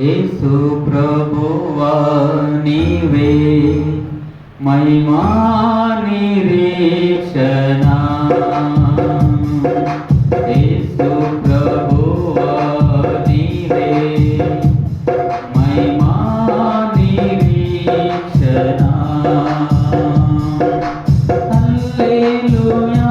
యేసు ప్రభువా నీవే మహిమా నిరీక్షణ. యేసు ప్రభువా నీవే మహిమా నిరీక్షణ. హల్లెలూయా.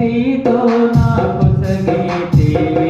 భక్తితో నాకు సంగీతే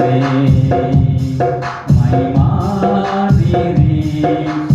रे महिमा रे